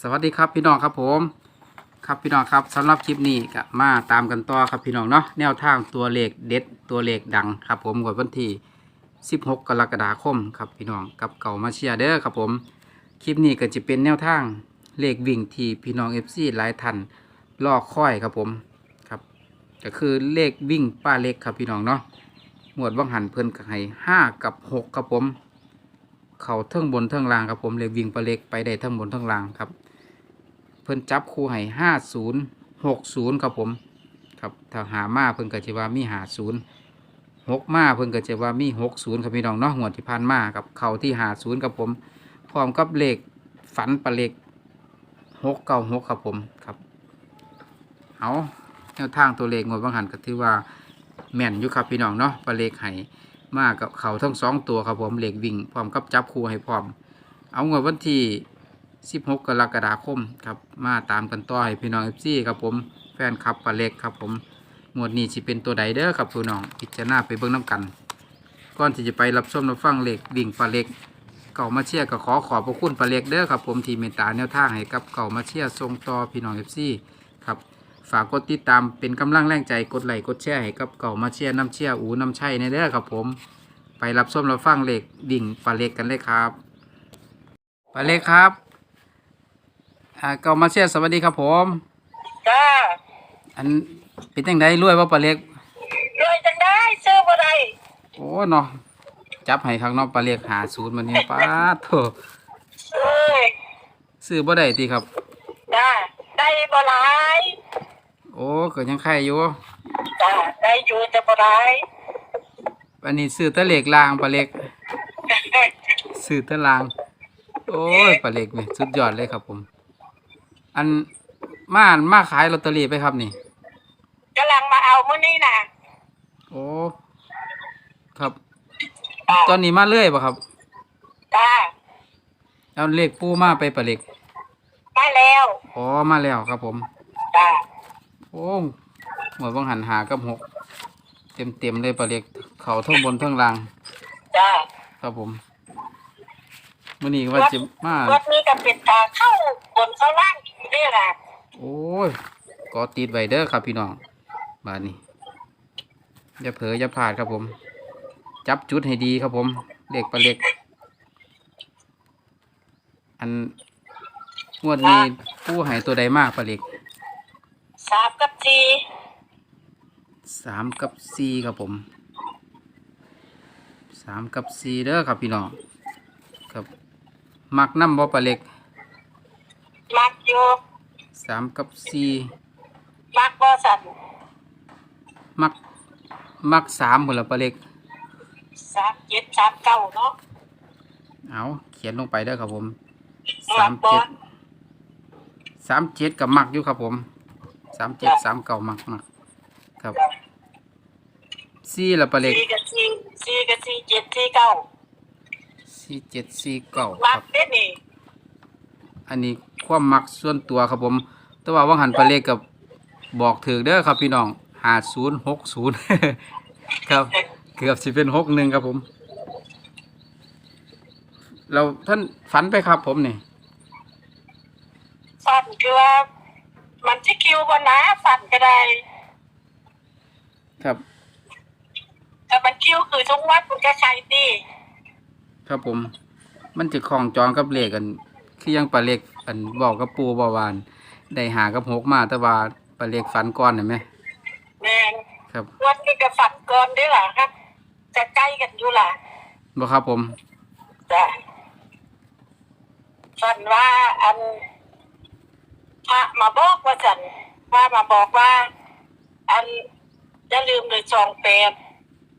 สวัสดีครับพี่น้องครับผม ครับพี่น้องครับสำหรับคลิปนี้ก็มาตามกันต่อครับพี่น้องเนาะแนวทางตัวเลขเด็ดตัวเลขดังครับ ผมงวดวันที่ 16 กรกฎาคมครับพี่น้องกับเก่ามาเชียร์เด้อครับผมคลิปนี้ก็จะเป็นแนวทางเลขวิ่งที่พี่น้อง FC หลายท่านลอกค่อยครับผมครับก็คือเลขวิ่งป้าเล็กครับพี่น้องเนาะหมวดว่างหันเพิ่นก็ให้ห้ากับหกครับผม เขาเทิงบนเทิงล่างครับผมเลยวิ่งปลาเล็กไปได้เทิงบนเทิงล่างครับ เพิ่นจับคู่ให้ห้าศูนย์หกศูนย์ครับผม ครับถ้าหามาเพิ่นก็จะว่ามีหาศูนย์หกมาเพิ่นก็จะว่ามีหกศูนย์ครับพี่น้องเนาะงวดที่ผ่านมากับเข่าที่หาศูนย์ครับผม พร้อมกับเลขฝันปลาเล็กหกเก้าหกครับผมครับเอาแนวทางตัวเลขงวดบางหันก็ถือว่าแม่นอยู่ครับพี่น้องเนาะปลาเล็กให้มากับเขาทั้งสองตัวครับผมเหล็กวิ่งพร้อมกับจับคู่ให้พร้อม เอางวดวันที่ 16 กรกฎาคมครับมาตามกันต่อให้พี่น้องเอฟซีครับผมแฟนคลับปลาเล็กครับผมงวดนี้สิเป็นตัวใดเด้อครับพี่น้องพิจารณาไปเบิ่งน้ำกัน ก่อนที่จะไปรับชมรับฟังเหล็กวิ่งปลาเล็กเก่ามาเชียร์ก็ขอขอบพระคุณปลาเล็กเด้อครับผมทีเมตาแนวทางให้กับเก่ามาเชียร์ส่งต่อพี่น้องเอฟซีครับฝากกดติดตามเป็นกำลังแรงใจกดไลค์กดแชร์ให้กับเก่ามาเชียร์น้ำเชียร์อูน้ำชัยในเด้อครับผมไปรับส้มรับฟังเหล็กดิ่งปลาเล็กกันเลยครับปลาเล็กครับ อ่าเก่ามาเชียร์สวัสดีครับผม จ้าอันเป็นยังไงรวยว่าปลาเล็ก รวยจังได้ซื้อบ่ได้โอ้เนาะจับให้ข้างนอกปลาเล็กหาศูนย์มันนี่ป้าดโถเอ้ยซื้อบ่ได้ตีครับ จ้าได้บ่หลายโอ้เกิดยังไข่อยู่จ้าได้อยู่แต่บ่หลายอันนี้ซื้อแตะเหล็กลางปลาเล็กซื้อแตะลาง โอ้ยปลาเล็กเนี่ยสุดยอดเลยครับผม อันมามาขายลอตเตอรี่ไปครับนี่ กำลังมาเอามื้อนี้น่ะโอ้ครับ จ้าตอนนี้มาเรื่อยป่ะครับจ้าเอาเลขปูมาไปปลาเล็กมาแล้วอ๋อมาแล้วครับผม จ้าโอ้หมดวังหันหากับหกเต็มเต็มๆเลยปลาเล็กเขาทั้งบนทั้งล่างจ้าครับผมมื่อนี้ว่าจะมาวัดนี้ก็เป็นตาเข้าบนเข้าล่างอ ยู่นี่ล่ะโอ้ยก็ติดไว้เด้อครับพี่น้องบาดนี้อย่าเผลออย่าพลาดครับผม จับจุดให้ดีครับผมเล็กปลาเล็ก อันงวดนี้ผู้ให้ตัวใดมากปลาเล็กสามกับสี่สามกับสี่ครับผมสามกับสี่เด้อครับพี่น้องครับมักน้ำบ่ปลาเล็ก มักอยู่สามกับสี่มักบ่สั่นมักมักสามหมดละปลาเล็กสามเจ็ดสามเก้าเนาะเอาเขียนลงไปเด้อครับผมมัสากมบ่เจ็ดสามเจ็ดกับมักอยู่ครับผมสามเจ็ดสามเก้ามักมักครับสี่ละปลาเล็กสี่กับสี่สี่กับสี่เจ็ดสี่เก้าสี่เจ็ดสี่เก้าคมัรักบเด้นี่อันนี้ ความมักส่วนตัวครับผม แต่ว่าว่างหันปลาเล็กกับบอกถือเด้อครับพี่น้องหาศูนย์หกศูนย์ครับ เกือบสิเป็นหกหนึ่งครับผม เราท่านฝันไปครับผมนี่ฝันคือว่ามันจะคิวบนนะฝันก็ได้ครับ แต่มันคิวคือทุกวัดมันก็ใช้ตีครับผม มันจะคล้องจองกับเลขกัน คือยังปลาเล็ก อันบอกกับปูบาวานได้หากับหกมาแต่ว่าปลาเล็กฝันก่อนเห็นไหมแม่นครับวันนี้ก็ฝันก่อนด้วยล่ะครับ จะใกล้กันอยู่ล่ะบ่ครับผมจ้ะฝันว่าอันพระมาบอกว่าฉันว่ามาบอกว่า อันจะลืมเลยสองแปด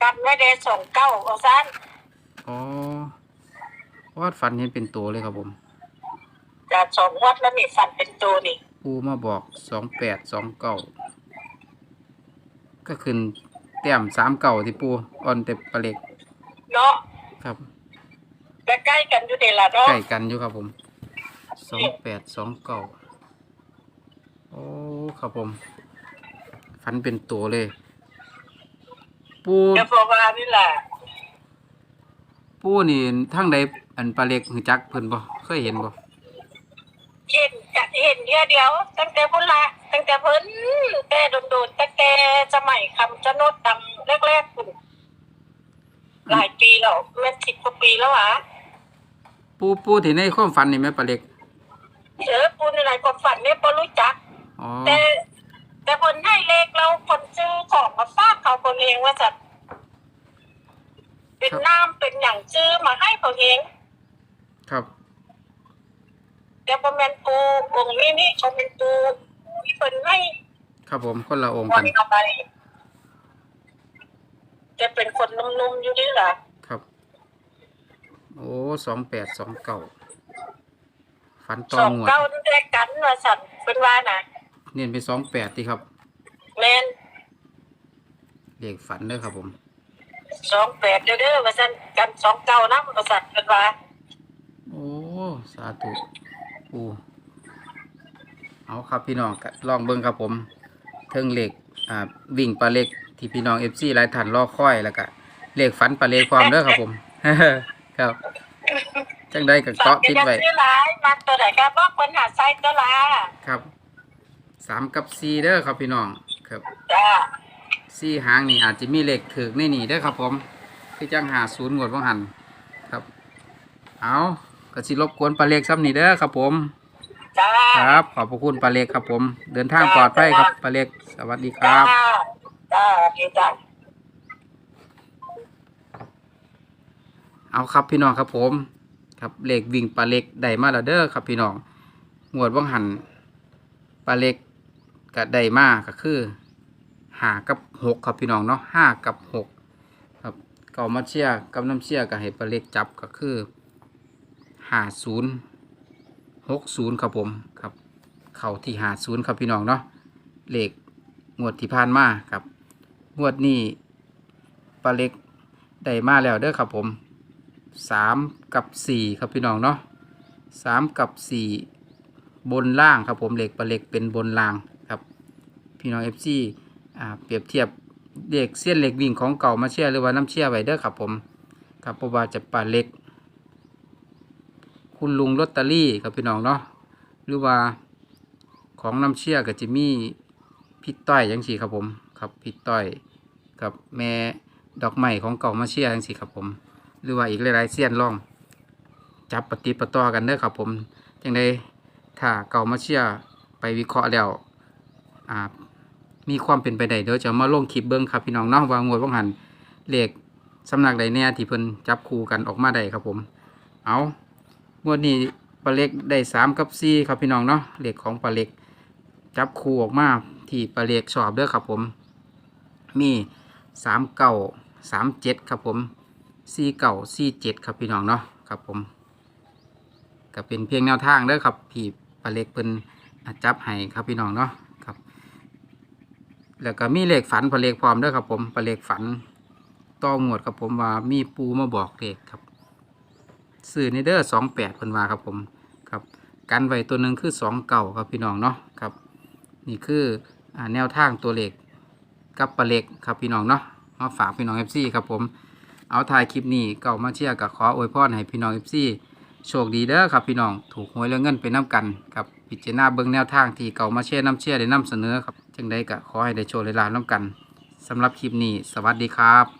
กันไว้ได้สองเก้าเอาสั้นอ๋อวาดฝันเห็นเป็นตัวเลยครับผม จะสองวัดแล้วนี่ฝันเป็นตัวนี่ปูมาบอกสองแปดสองเก้าก็ขึ้นแต้มสามเก่าที่ปูอ่อนแต่ปลาเล็กเนาะครับใกล้ๆกันอยู่เดล่ะเนาะใกล้กันอยู่ครับผมสองแปดสองเก้าโอ้ครับผมฝันเป็นตัวเลย ปูเดี๋ยวบอกว่านี่แหละปูนี่ทั้งใดอันปลาเล็กหือจักเพิ่นบ่เคยเห็นบ่เช่น เดียวเดียว ตั้งแต่พุ่นละตั้งแต่เพิ่นแต่โดดๆตั้งแต่สมัยคำชะโนดดังแรกๆพุ่นหลายปีแล้วแม่นสิบกว่าปีแล้วหวะปูปูที่ในความฝันนี่แม่ปลาเล็กเออปูในหลายความฝันเนี่ยบ่รู้จัก อ๋อแต่แต่คนให้เลขเราคนซื้อของมาฝากเขาคนเองว่าจะเป็นน้ำเป็นอย่างซื้อมาให้เขาเองครับ แต่พอแมนปูองค์นี้นี่เขาเป็นปูที่เป็นให้ครับผมคนละองค์คกันนเอาไปจะเป็นคนนุ่มๆอยู่นี่แหละครับ โอ้สองแปดสองเก้าฝันตสอองงวดเก้าแรกกันว่าสันเป็นว่านะเน้นไปสองแปดที่ครับแมนเลขฝันเด้อครับผมสองแปดเด้อเด้อว่าสันกันสองเก้านะว่าสันเป็นว่า โอ้ สาธุ ปูเอาครับพี่น้องก็ลองเบิ่งครับผมเทิงเหล็กอ่าวิ่งปลาเล็กที่พี่น้องเอฟซีหลายท่านรอคอยแล้วก็เลขฝันปลาเล็กความเด้อครับผมครับจังได้กับสันเกาะก็ติดยังไว้ซื้อหลายมาตัวไหนก็บอกคนหาไซต์ตัวละครับสามกับสี่เด้อครับพี่น้องครับจ้าสี่หางนี่อาจจะมีเลขถือในนี่เด้อครับผม คือจังหาศูนย์งวดว่างหันครับ เอา ก็สิรบกวนปลาเล็กซ้ำนี่เด้อครับ ผม จ้าครับ ขอบพระคุณปลาเล็กครับ ผม เดินทางปลอดภัยครับปลาเล็ก สวัสดีครับ จ้าจ้าดีจ้า เอาครับพี่น้องครับผม ครับเลขวิ่งปลาเล็กได้มาแล้วเด้อครับพี่น้องงวดว่างหันปลาเล็กก็ได้มาก็คือหากับหกครับพี่น้องเนาะห้ากับหกครับเก่ามาเชียร์กับน้ำเชียร์ก็ให้ปลาเล็กจับก็คือ ห้าศูนย์หกศูนย์ครับผมครับ เข่าที่หาศูนย์ครับพี่น้องเนาะเลขงวดที่ผ่านมาครับงวดนี้ปลาเล็กได้มาแล้วเด้อครับผมสามกับสี่ครับพี่น้องเนาะสามกับสี่บนล่างครับผมเหล็กปลาเหล็กเป็นบนล่างครับ พี่น้องเอฟซีอ่าเปรียบเทียบเด็กเส้นเหล็กวิ่งของเก่ามาเชียร์หรือว่าน้ำเชียร์ไว้เด้อครับผมครับเพราะว่าจะปลาเหล็ก คุณลุงลอตเตอรี่ครับพี่น้องเนาะหรือว่าของน้ำเชียร์ก็จะมีพี่ต้อยยังสี่ครับผมครับพี่ต้อยกับแม่ดอกไม้ของเก่ามาเชียร์ยังสี่ครับผม หรือว่าอีกหลายๆเสี้ยนล่อง จับปฏิปต่อกันเด้อครับผมจังได้ถ้าเก่ามาเชียร์ไปวิเคราะห์แล้วอ่ามีความเป็นไปได้เดี๋ยวจะมาลงคลิปเบิ้งครับพี่น้องเนาะว่างวดว่างหันเหลขสำนักใดเนี่ยที่เพิ่นจับคู่กันออกมาได้ครับผม เอา งวดนี้ปลาเล็กได้สามกับสี่ครับพี่น้องเนาะเลขของปลาเล็ก จับคู่ออกมาที่ปลาเล็กชอบเด้อครับผม มีสามเก้าสามเจ็ดครับผมสี่เก่าสี่เจ็ดครับพี่น้องเนาะครับผมก็เป็นเพียงแนวทางเด้อครับพี่ปลาเล็กเป็นจับให้ครับพี่น้องเนาะครับ แล้วก็มีเลขฝันปลาเล็กพร้อมเด้อครับผมปลาเล็กฝันต้องงวดครับผมว่ามีปูมาบอกเลขครับ สื่อในเด้อสองแปดเพิ่นว่าครับผมครับกันไว้ตัวหนึ่งคือสองเก่าครับพี่น้องเนาะครับ นี่คือแนวทางตัวเลขกับปลาเล็กครับพี่น้องเนาะมาฝากพี่น้องเอฟซีครับผมเอาถ่ายคลิปนี้เก่ามาเชียร์กับขออวยพรให้พี่น้องเอฟซีโชคดีเด้อครับพี่น้องถูกหวยแล้วเงินไปน้ำกันครับพิจารณาเบิ่งแนวทางที่เก่ามาเชียร์น้ำเชียร์ได้นำเสนอครับจึงได้ก็ขอให้ได้โชคได้ลาน้ำกันสำหรับคลิปนี้ สวัสดีครับ